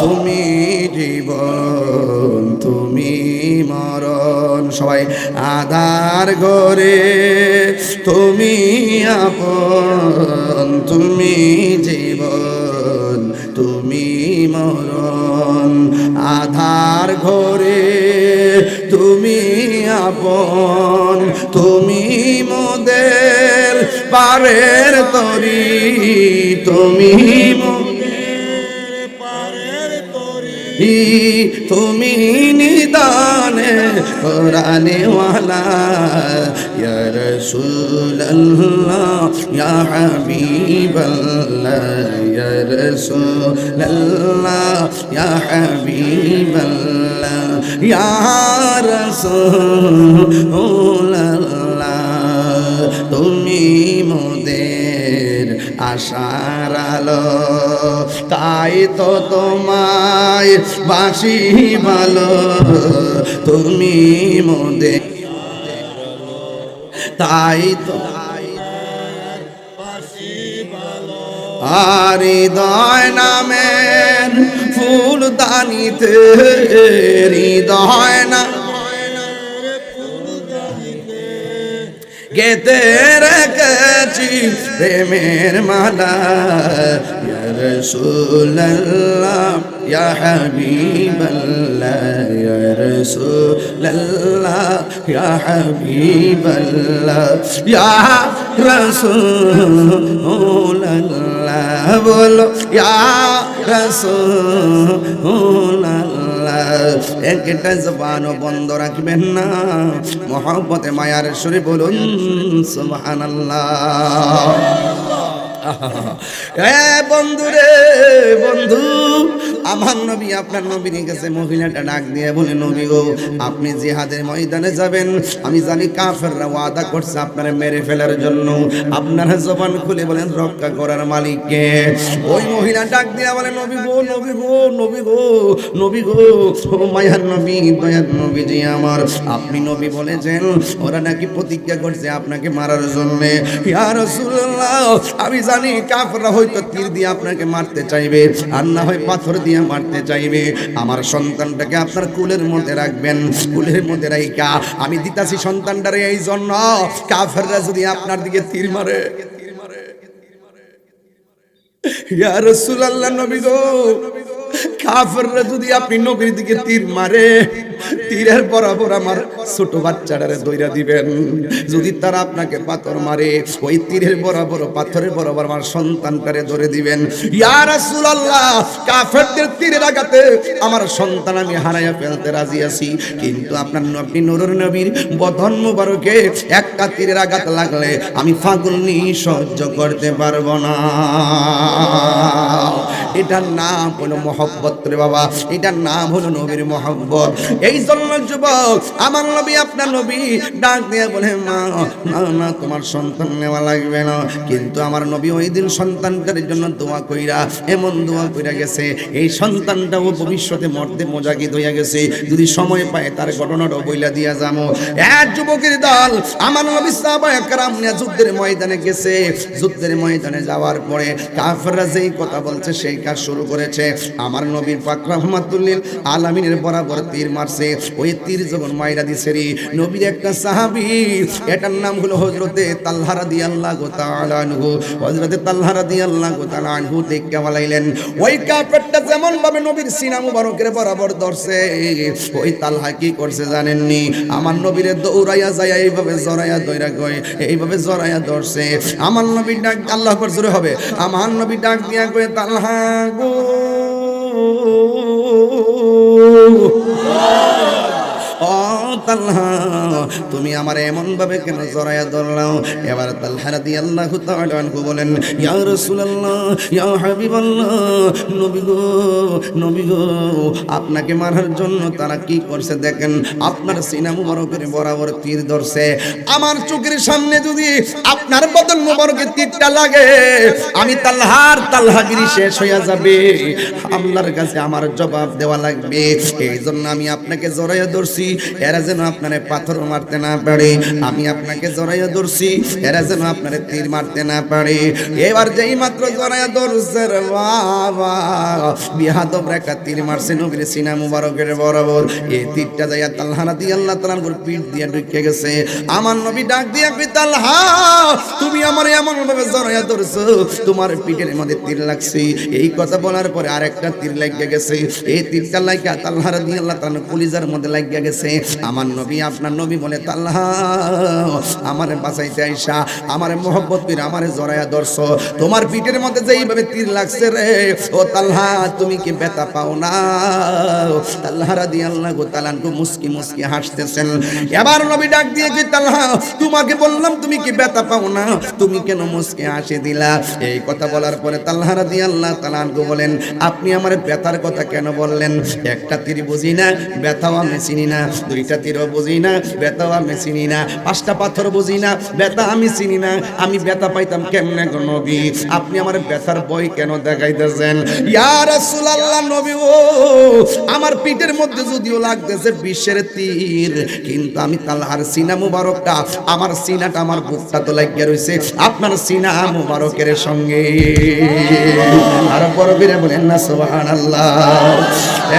তুমি জীবন, তুমি মরণ। সবাই আধার ঘরে, তুমি আপন, তুমি জীবন, তুমি মরণ। আধার ঘরে, তুমি আপন, তুমি মোদের পারের তরি, তুমি মোদের তুমি নিদানে কোরআনে ওয়ালা ইয়া রাসূলুল্লাহ, ইয়া হাবিবাল্লাহ, ইয়া রাসূলুল্লাহ, ইয়া হাবিবাল্লাহ, ইয়া রাসূলুল্লাহ, তুমি মোদের আশার আলো, তাই তো তোমায় বাসি ভালো। তুমি মোদের তাই তো আর হৃদয় নামের ফুল দানিতে, হৃদয় না গেতে রেখেছি প্রেমের মালা। রাসূলুল্লাহ, ইয়া হাবিবাল্লাহ, ইয়া রাসূলুল্লাহ, ইয়া হাবিবাল্লাহ, ইয়া রাসূলুল্লাহ, বলো, ইয়া রাসূলুল্লাহ। একটা জবানও বন্ধ রাখবেন না। মহব্বতে মায়ার সুরে বলুন সুবহানাল্লাহ। এ বন্ধু রে, বন্ধু। আমার নবী, আপনার নবীর কাছে মহিলাটা ডাক দিয়ে বলে, নবী গো, আপনি জিহাদের ময়দানে যাবেন। আমি জানি কাফেররা ওয়াদা করছে আপনারা মেরে ফেলার জন্য। আপনারা জবান খুলে বলেন, রক্ষা করার মালিককে। ওই মহিলা ডাক দিয়ে বলে, নবী গো নবী গো নবী গো নবী গো, ও মায়ার নবী, দয়ার নবী জি আমার। আপনি নবী বলেছেন, ওরা নাকি প্রতিজ্ঞা করছে আপনাকে মারার জন্য। আমি জানি কাফেররা হয়তো তীর দিয়ে আপনাকে মারতে চাইবে, আর না হয় পাথর দিয়ে মারতে চাইবে। আমার সন্তানটাকে আপনার কুলের মধ্যে রাখবেন, কুলের মধ্যে রাইকা আমি দিতাছি সন্তানটারে এই জন্য। কাফেররা যদি আপনার দিকে তীর মারে। কাফেররা যদি আপনি নবীর দিকে তীর মারে তীরের বরাবর আমার ছোট বাচ্চাটারে দইরা দিবেন। যদি তারা আপনাকে পাথর মারে, ওই তীরের বরাবর, পাথরের বরাবর আমার সন্তানটারে ধরে দিবেন। ইয়া রাসূলুল্লাহ, কাফেরদের তীরের আঘাতে আমার সন্তান আমি হারাইয়া ফেলতে রাজি আছি। কিন্তু আপনার আপনি নুরুর নবীর বদন মুবারকে একটা তীরের আঘাত লাগলে আমি ফাগুলনি সহ্য করতে পারব না। এটার নাম হলো মহব্বত রে বাবা। এটার নাম হলো নবীর মহব্বত। এই জন্য যুবক, আমার নবী, আপনার নবী, ডাক দিয়ে বলে, মা, না তোমার সন্তান নেওয়া লাগবে না। কিন্তু আমার নবী ওই দিন সন্তানটার জন্য দোয়া কইরা, এমন দোয়া কইরা গেছে, এই সন্তানটাও ভবিষ্যতে মরতে মোজাগিদ হইয়া গেছে। যদি সময় পায় তার ঘটনাটাও বইলা দিয়া যাব এক যুবকের দল, আমার নবী সাহাবা যুদ্ধের ময়দানে গেছে। যুদ্ধের ময়দানে যাওয়ার পরে কাফেররা যেই কথা বলছে, সেই কাজ শুরু করেছে। আমার নবীর পাক রহমাতুল্লিল আলামিনের বরাবর তীর মারছে। ওই তীর যখন মাইরা দিছে রে। নবীর একটা সাহাবি, এটার নাম হলো হযরতে তালহা রাদিয়াল্লাহু তাআলা আনহু। হযরতে তালহা রাদিয়াল্লাহু তাআলা আনহু দেখে বলাইলেন, ওই কাফেরটা যেমন ভাবে নবীর সিনা মুবারকের বরাবর ধরছে, ওই তালহা কি করছে জানেননি? আমার নবীরে দৌড়াইয়া যায়, এইভাবে জড়াইয়া দইরা কয়, এইভাবে জড়াইয়া ধরছে। আমার নবী ডাক, আল্লাহ জোরে হবে। আমার নবী ডাক দিয়া কয়ে, তালহা গো তাল্হা তুমি আমার এমন ভাবে কেন জড়াইয়া ধরলাম এবার তাল্হা রাদিয়াল্লাহু তাআলা আনহু বলেন, ইয়া ইয়া হাবিবাল্লাহ, নবী গো নবী গো, আপনাকে মারার জন্য তারা কি করছে দেখেন, আপনার সিনা মুবারকের বরাবর তীর ধরছে। আমার চোখের সামনে যদি আপনার বদন মুবারকে তীরটা লাগে, আমি তাল্হার তাল্হাগিরি শেষ হইয়া যাবে। আল্লাহর কাছে আমার জবাব দেওয়া লাগবে। এই জন্য আমি আপনাকে জড়াইয়া ধরছি। এরা যেন আপনার পাথর মারতে না পারে। আমি আপনাকে জড়াইয়া ধরছি, এরা যেন আপনার তীর মারতে না পারে। এবার যেই মাত্র জড়াইয়া ধরছে বাবা তীর মারছে নবীর সিনা মুবারকের বরাবর। এই তীরটা যাইয়া দিয়ে আল্লাহ তালার পিঠ দিয়ে ঢুকে গেছে। আমার নবী ডাক তুমি আমার এমন ভাবে জড়াইয়া ধরছো, তোমার পিঠের মধ্যে তীর লাগছে। এই কথা বলার পরে আরেকটা তীর লাগিয়ে গেছে। এই তীরটা লাগিয়া তালহারা দিয়ে আল্লাহ মধ্যে লাগিয়ে গেছে। আমার নবী আপনার নবী বলে তাল্লাহা, আমার বাঁচাইতে আইসা, আমার মোহব্বত করে আমার জড়াইয়া দর্শ তোমার পিঠের মধ্যে যে এইভাবে তীর লাগছে রে, ও তাল্হা তুমি কি ব্যথা পাও না? তাল্লাহারা দিয়ে আল্লাহ গো তালানকু মুস্কি মুস্কি হাসতেছেন। এবার নবী ডাক দিয়ে কি তাল্হা তোমাকে বললাম তুমি কি ব্যথা পাও না? তুমি কেন মুস্কি হাসি দিলা? এই কথা বলার পরে তাল্লাহারা দিয়ে আল্লাহ তালানকু বলেন, আপনি আমার ব্যথার কথা কেন বললেন? একটা তীর বুঝি না, ব্যথাও আমি চিনি না, দুইটা তীরও বুঝি না ব্যথাও আমি চিনি না, পাঁচটা পাথর বুঝি না, ব্যথা আমি চিনি না, আমি ব্যথা পাইতাম কেমনে গো নবী? আপনি আমার ব্যথার বই কেন দেখাইতেছেন? ইয়া রাসূলুল্লাহ নবী ও, আমার পিঠের মধ্যে যদিও লাগতেছে বিশ্বের তীর, কিন্তু আমি তালহার সিনা মুবারকটা, আমার সিনাটা আমার বুকটা তো লাগিয়ে রইছে, আপনার সিনা মুবারকের সঙ্গে। আর বড় বলেন না, সুবহানাল্লাহ।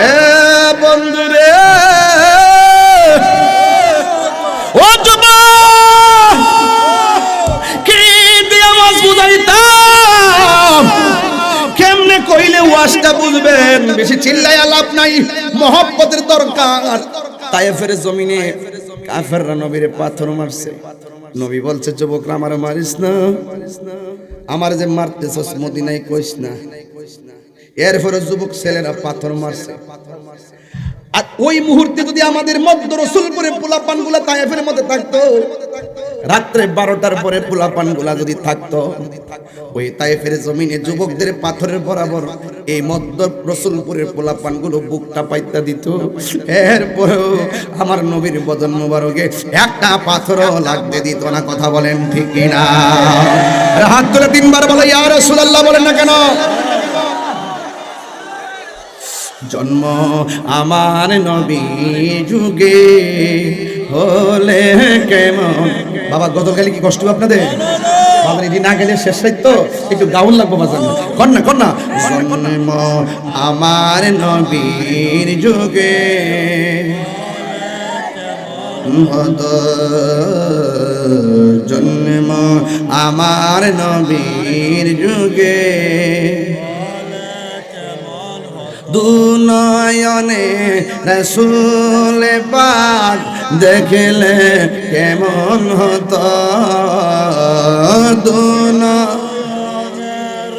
এ বন্ধুরে বুঝাইতাম কেমনে কইলে বুঝবেন? বেশি চিল্লাই আলাপ নাই। মহব্বতের দরকার। জমিনে কাফেররা নবীর পাথর মারছে। নবী বলছে, যুবকরা, আমার মারিস না। আমার যে কইস না। এরপরে যুবক ছেলেরা পাথর মারছে। আর ওই মুহূর্তে যদি আমাদের মধ্য রসুলপুরে পোলাপানগুলা তায়েফের মধ্যে থাকতো, রাত্রে বারোটার পরে পোলাপানগুলা যদি থাকতো, ওই তায়েফের জমিনে যুবকদের পাথরের বরাবর এই মধ্য রসুলপুরের পোলাপানগুলো বুকটা পাইতা দিত। এরপরেও আমার নবীর বদন মুবারকে একটা পাথরও লাগতে দিত না, কথা বলেন ঠিক না হাত তুলে তিনবার বলে ইয়া রাসূলুল্লাহ বলেন না কেন? জন্ম আমার নবী যুগে হলে কেমন? বাবা গতকালে কি কষ্ট আপনাদের? বাবা, এটি না গেলে শেষ তো একটু গাউন লাগবো না, কর না। জন্ম আমার নবীর যুগে হত জন্ম আমার নবীর যুগে দুনয়নে রসুল পাক দেখলে কেমন হতো? দুন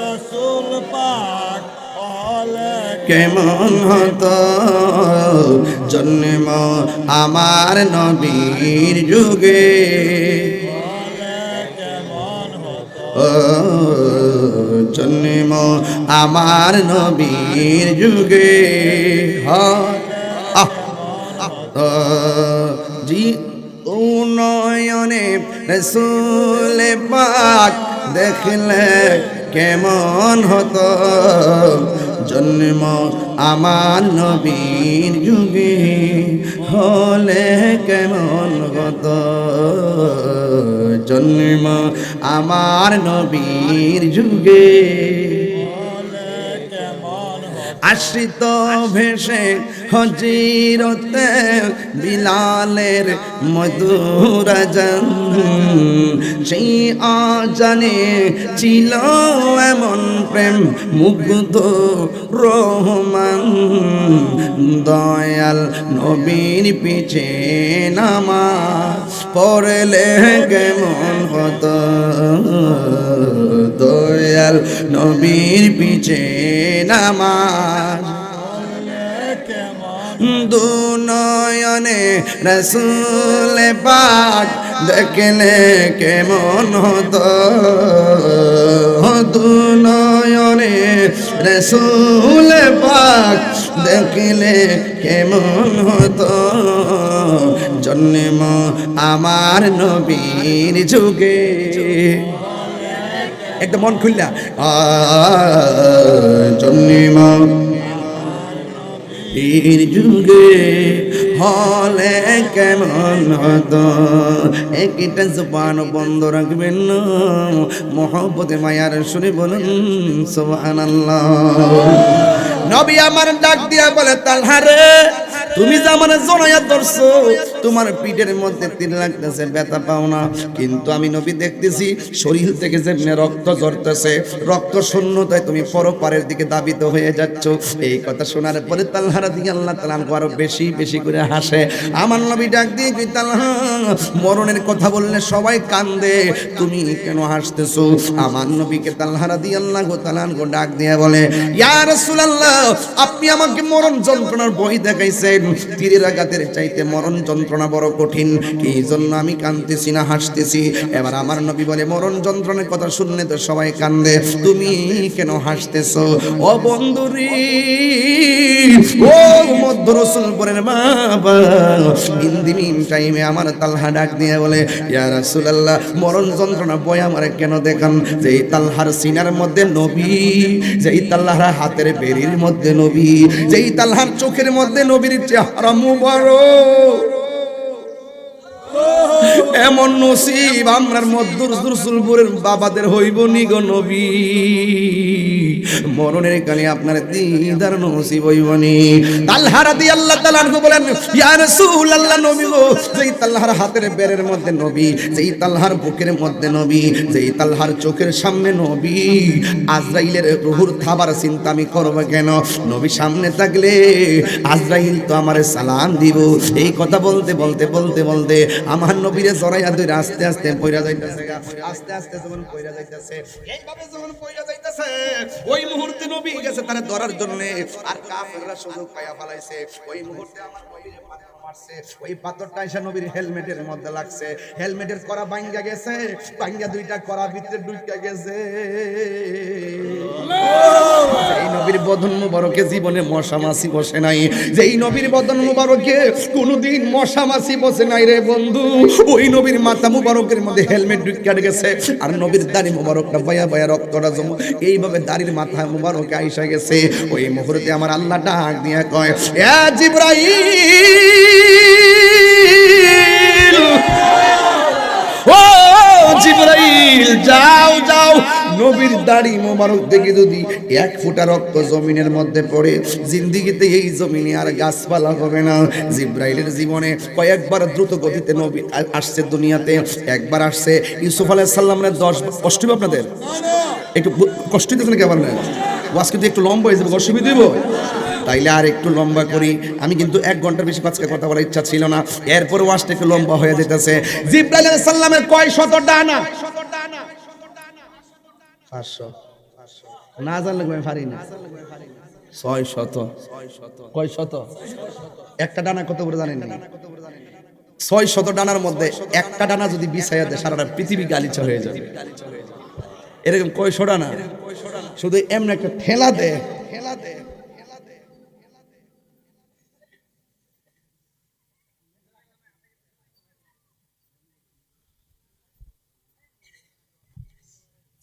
রসুল পাক হলে কেমন হতো? জন্ম আমার নবীর যুগে। ও জন্ম আমার নবীর যুগে। জি উনয়নে রসুল পাক দেখলে কেমন হতো? জন্ম আমার নবীর যুগে হলে কেমন হতো? জন্ম আমার নবীর যুগে। আশ্রিত ভেসে হজিরতে বিলালের মধুরাজন সেই আজানে ছিল এমন প্রেম মুগ্ধ রহমান। দয়াল নবীর পিছে নামা পড়লে কেমন হতো? দয়াল নবীর পিছে নামাজ। দুনয়নে রসুল পাক দেখলে কেমন হতো? দুনয়নে রসুল পাক দেখলে কেমন হতো? জন্ম আমার নবীর যুগে। একদম মন খুললা। জন্ম এই যুগে হলে কেমন হতো? একটা জবান বন্ধ রাখবেন মহব্বতে মায়ার শুনে বলুন, সুবহানাল্লাহ। নবী আমার ডাক দিয়া বলে তালহারে তুমি যে আমার জনায়া ধরছো, তোমার পিঠের মধ্যে তিন লাগতেছে, ব্যথা পাও না। কিন্তু আমি নবী দেখতেছি, শরীর থেকে যেমনি রক্ত ঝরতেছে, রক্ত শূন্যতায় তুমি পরপারের দিকে দাবিত হয়ে যাচ্ছ। এই কথা শোনার পরে তালহারা দিয়ে আল্লাহ তালা আরও বেশি বেশি করে হাসে। আমার নবী ডাক দিয়ে কই তালহা, মরণের কথা বললে সবাই কান্দে, তুমি কেন হাসতেছো? আমার নবীকে তালহারা দিয়ে আল্লাহ গো তালান গো ডাক দিয়ে বলে, ইয়া রাসূলুল্লাহ আপনি আমাকে মরণ যন্ত্রণার বই দেখাইছেন। তীরের আঘাতের চাইতে মরণ যন্ত্রণা বড় কঠিন। এই জন্য আমি কাঁদতেছি না, হাসতেছি? এবার আমার নবী বলে, মরণ যন্ত্রণার কথা শুনলে তো সবাই কান্দে। তুমি কেন হাসতেছো? ও বন্ধুরি, ও মধ্য রসুলপুরের বাবা ইন্দিমিন টাইমে আমার তালহা ডাক দিয়ে বলে, ইয়া রাসূলুল্লাহ, মরণ যন্ত্রণা বই আমার কেন দেখান? যে এই তালহার সিনার মধ্যে নবী, যেই তাল্লাহার হাতের বেরির মধ্যে নবী যেই তালহার চোখের মধ্যে নবীর চেহারা মুবারক। এমন নসিব আমরার মধ্যুর রসুলপুরের বাবাদের হইব নিগ নবী। মরণের কালে আপনার দিদার নসিব হইব নি। তালহারা দি আল্লাহ তাআলা আনহু বলেন, ইয়া রাসূলুল্লাহ নবী গো, যেই তালহার হাতের বেরের মধ্যে নবী, যেই তালহার বুকের মধ্যে নবী, যেই তালহার চোখের সামনে নবী, আজরাইলের রুহুর খাবার চিন্তা আমি করব কেন? নবী সামনে থাকলে আজরাইল তো আমারে সালাম দিব। এই কথা বলতে বলতে বলতে বলতে আমার নবীরে জড়াইয়া ধরে আস্তে আস্তে পয়রা যাইতেছে। আস্তে আস্তে যখন পয়রা যাইতেছে, এইভাবে যখন পয়রা যাইতেছে, ওই মুহূর্তে নবী গেছে তারে ধরার জন্য আর কাফেররা সুযোগ পায়া ফলাইছে ওই মুহূর্তে আমার নবীরে পাথর মারছে ওই পাথরটা এসে নবীর হেলমেটের মধ্যে লাগছে। হেলমেটের করা গেছে দুইটা করা ভিতরে গেছে। এই নবীর বদন মুবারকে জীবনে মশা বসে নাই, যেই নবীর বদন মুবারকে কোনোদিন মশা বসে নাই রে বন্ধু। ওই নবীর মাথা মুবারকের মধ্যে হেলমেট ঢুকিয়ে গেছে, আর নবীর দাড়ি মুবারকটা বয়া বয়া রক্তটা জমা এইভাবে দাড়ির মাথা মুবারকে আইসা গেছে। ওই মুহূর্তে আমার আল্লাহ দিয়ে কয়, এ ও যাও যাও। নবীর দাড়ি মোবারক যদি এক রক্ত জমিনের মধ্যে পড়ে, জিন্দিগিতে এই জমিনে আর গাছপালা হবে না। জিব্রাইলের জীবনে কয়েকবার দ্রুত গতিতে নবী আসছে দুনিয়াতে, একবার আসছে। ইউসুফ আলাইহিস সালামের দশ কষ্ট আপনাদের? একটু কষ্ট দিতেছেন কি আবার না? কিন্তু একটু লম্বা হয়ে অসুবিধা দিব? তাইলে আর একটু লম্বা করি। আমি কিন্তু এক ঘণ্টার বেশি আজকে কথা বলার ইচ্ছা ছিল না। এরপর ওয়াজটা একটু লম্বা হয়ে যেতেছে। জিব্রাইল কয় শত ডানা? ছয় শত। কয় শত? একটা ডানা ছয় শত ডানার মধ্যে একটা ডানা যদি দেয়, সারাটা হয়ে এরকম ডানা? শুধু এমন একটা ঠেলা দে ঠেলা দে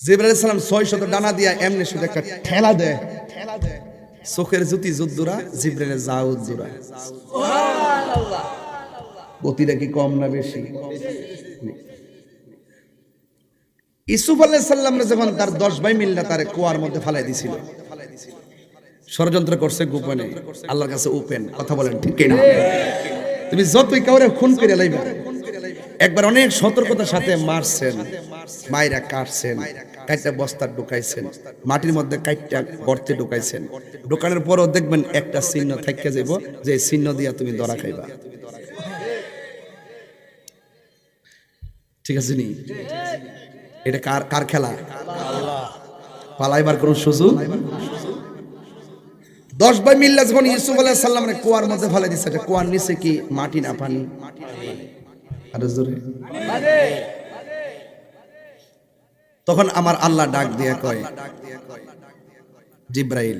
জিব্রাইল সালাম ছয় শত ডানা দিয়া এমনি শুধু একটা ঠেলা দেয়। ঠেলা দেয় চোখের জ্যোতি যুদ্ধরা জিব্রাইলের যা উজ্জুরা গতিটা কি কম না বেশি? ইসুফ আল্লাহ সাল্লামরা যখন তার দশ ভাই মিল্লা তার কুয়ার মধ্যে ফালাই দিছিল। ষড়যন্ত্র করছে গোপনে। আল্লাহর কাছে ওপেন কথা বলেন ঠিক কিনা? তুমি যতই কাউরে খুন করে লাইবা একবার অনেক সতর্কতার সাথে মারছেন মায়েরা কাটছেন। কাইটা বস্তা ঢুকাইছেন, মাটির মধ্যে কাইটা গর্তে ঢুকাইছেন। ঢুকানোর পরও দেখবেন একটা চিহ্ন থাইকা যাইব, যে চিহ্ন দিয়া তুমি ধরা খাইবা। ঠিক আছে নি? এটা কার কার খেলা? পালাইবার কোন সুযোগ? দশ বাই মিল্লা যখন ইউসুফ আলাহ সাল্লামের কুয়ার মধ্যে ফেলে দিচ্ছে কুয়ার নিচে কি মাটি না পানি? আরও জোরে। তখন আমার আল্লাহ ডাক দিয়া কয়, জিব্রাইল,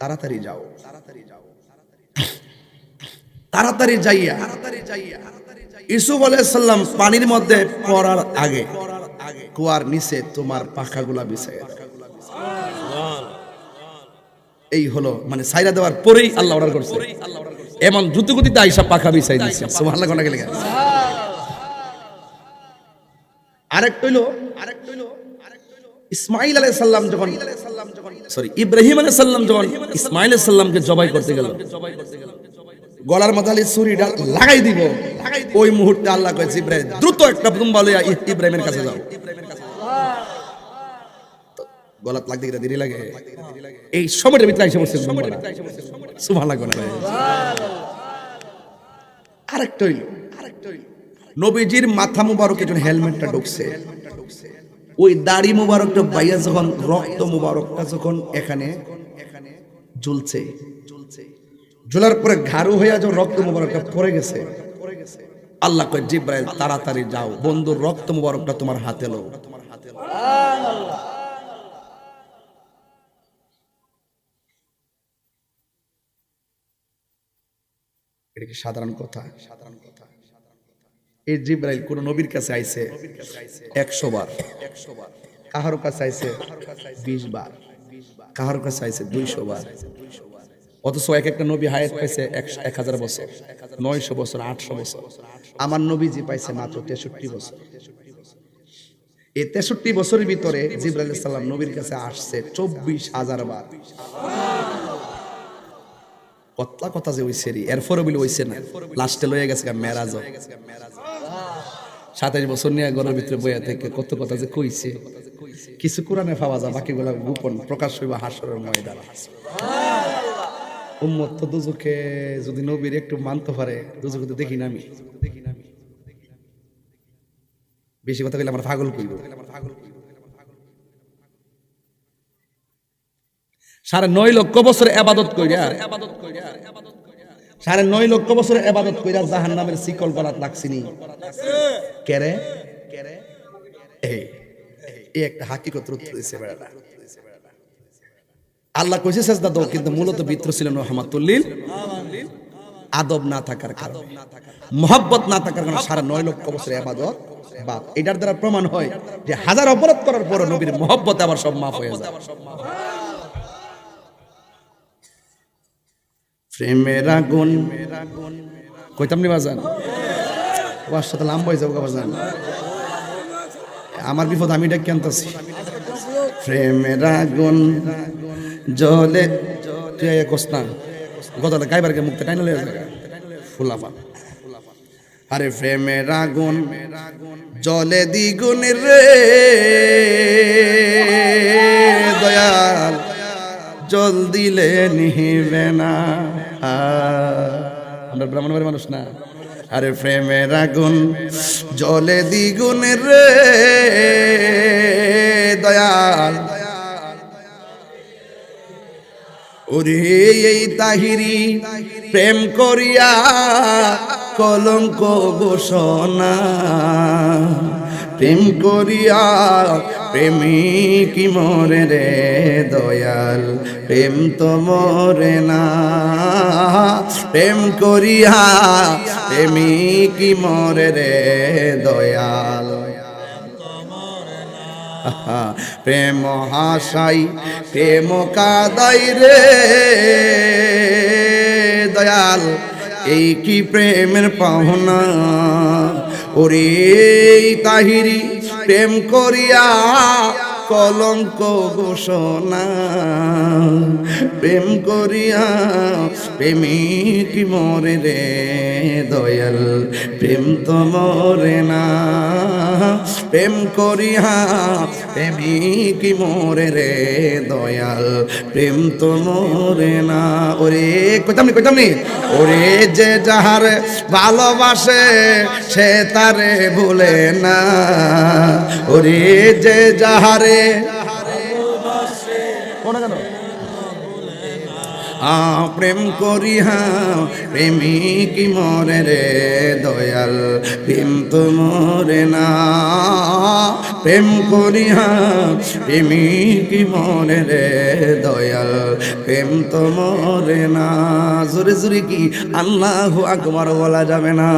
তাড়াতাড়ি যাও। তাড়াতাড়ি যাও তাড়াতাড়ি যাইয়া ইসুফ পানির মধ্যে পড়ার আগে কুয়ার নিচে তোমার পাখাগুলা বিছাইয়া দাও। এই হলো মানে সাইরা দেওয়ার পরেই আল্লাহ অর্ডার করছে। এমন দ্রুত গতিতে আইসা পাখা বিছাই দিচ্ছে সুবহানাল্লাহ কোনা গেলে আরেকটা হইল আরেকটা হইল ইসমাইল আলাইহিস সালাম যখন সরি, ইব্রাহিম আলাইহিস সালাম যখন ইসমাইল আলাইহিস জবাই করতে গেল, গলার মাথালি ছুরিটা লাগাই দিব। ওই আল্লাহ কয়েছে দ্রুত একটা দুম্বা লইয়া ইব্রাহিমের কাছে গলাত লাগতে গেলে দেরি লাগে। এই সময়টার ভিতরে সুবহানাল্লাহ কোনা আরেকটা হইল আরেকটা হইল। নবীজির মাথা মুবারকে যখন হেলমেটটা ঢুকছে। ওই দাড়ি মুবারকটা বাইয়া যখন, রক্ত মুবারকটা যখন এখানে এখানে ঝুলছে ঝুলার পরে ঘাড়ু হইয়া যখন রক্ত মুবারকটা পড়ে গেছে, আল্লাহ কয়, জিব্রাইল, তাড়াতাড়ি যাও। বন্ধুর রক্ত মুবারকটা তোমার হাতে লো এটা কি সাধারণ কথা? সাধারণ এই জিব্রাইল কোন নবীর কাছে আইছে একশো বার। কাহার কাছে আইছে বিশ বার। কাহার কাছে আইছে দুইশো বার। অথচ এক একটা নবী হায়াত পাইছে এক হাজার বছর, নয়শো বছর, আটশো বছর। আমার নবীজি পাইছে মাত্র তেষট্টি বছর। এই তেষট্টি বছরের ভিতরে জিব্রাইল সাল্লাম নবীর কাছে আসছে চব্বিশ হাজার বার। কতলা কথা যে হইছে রে এরপরে বলে হইছে না। লাস্টে লয়ে গেছে মেরাজ সাতাইশ বছর নিয়ে ঘরের ভিতরে বইয়া থেকে কত কথা যে কইছে। কিছু কোরআনে পাওয়া যায়, বাকিগুলা গোপন প্রকাশ হইবা হাসরের ময়দান। উম্মত তো দুজকে যদি নবীর একটু মানতে পারে, দুজকে তো দেখি না আমি। বেশি কথা কইলে আমার পাগল কইব। সাড়ে নয় লক্ষ বছর আবাদত কইরা সাড়ে নয় লক্ষ বছর আবাদত কইরা জাহান নামের শিকল গলাত লাগছিনি। কেরে? কেরে এই একটা হাকিকত দিছে বেড়াটা। আল্লাহ কইছে দাও, কিন্তু মূলত বিত্র ছিলেন রহমাতুল্লিল। আদব না থাকার মোহাব্বত না থাকার কারণে নয় লক্ষ বছর আবাদত বাদ। এটার দ্বারা প্রমাণ হয় যে হাজার অপরাধ করার পর নবীর মোহাব্বত আবার সব মাফ হয়ে যায়। প্রেমের আগুন। কইতাম নি বাজান? ওর সাথে হয়ে যাব বাজান। আমার বিপদ আমি এটা কেনতাছি প্রেমের আগুন জলে তুই কোস না। গতটা গাইবার গে মুক্তি টাইনা লয়ে যায় ফুলাফা। আরে প্রেমের আগুন জলে দ্বিগুণ রে। দয়াল জল দিলে নিহিবে না। আমরা ব্রাহ্মণবাড়ির মানুষ না। আরে প্রেমের আগুন, জলে দ্বিগুণ রে। দয়াল ওরে এই তাহিরি প্রেম করিয়া কলঙ্ক ঘোষণা। প্রেম করিয়া, প্রেমিক মরে রে দয়াল, প্রেম তো মরে না। প্রেম করিয়া, প্রেমিক মরে রে দয়াল। প্রেম হাসাই, প্রেম কাদাই রে দয়াল। এই কি প্রেমের পাহনা ওরে তাহিরি প্রেম করিয়া কলঙ্ক ঘোষণা। প্রেম করিয়া প্রেমিক মরে রে দয়াল, প্রেম তো মরে না। প্রেম করিয়া প্রেমিক মরে রে দয়াল, প্রেম তো মরে না। ওরে কইতাম নি কইতাম নি ওরে যে যাহার ভালোবাসে সে তারে ভুলে না। ওরে যে যাহারে প্রেম করিহা প্রেমিক মরে রে দয়াল প্রেম তো মরে না। প্রেম করিহা প্রেমিক মরে রে দয়াল, প্রেম তো মরে না। জোরে জোরে কি? আল্লাহ আকবার বলা যাবে না।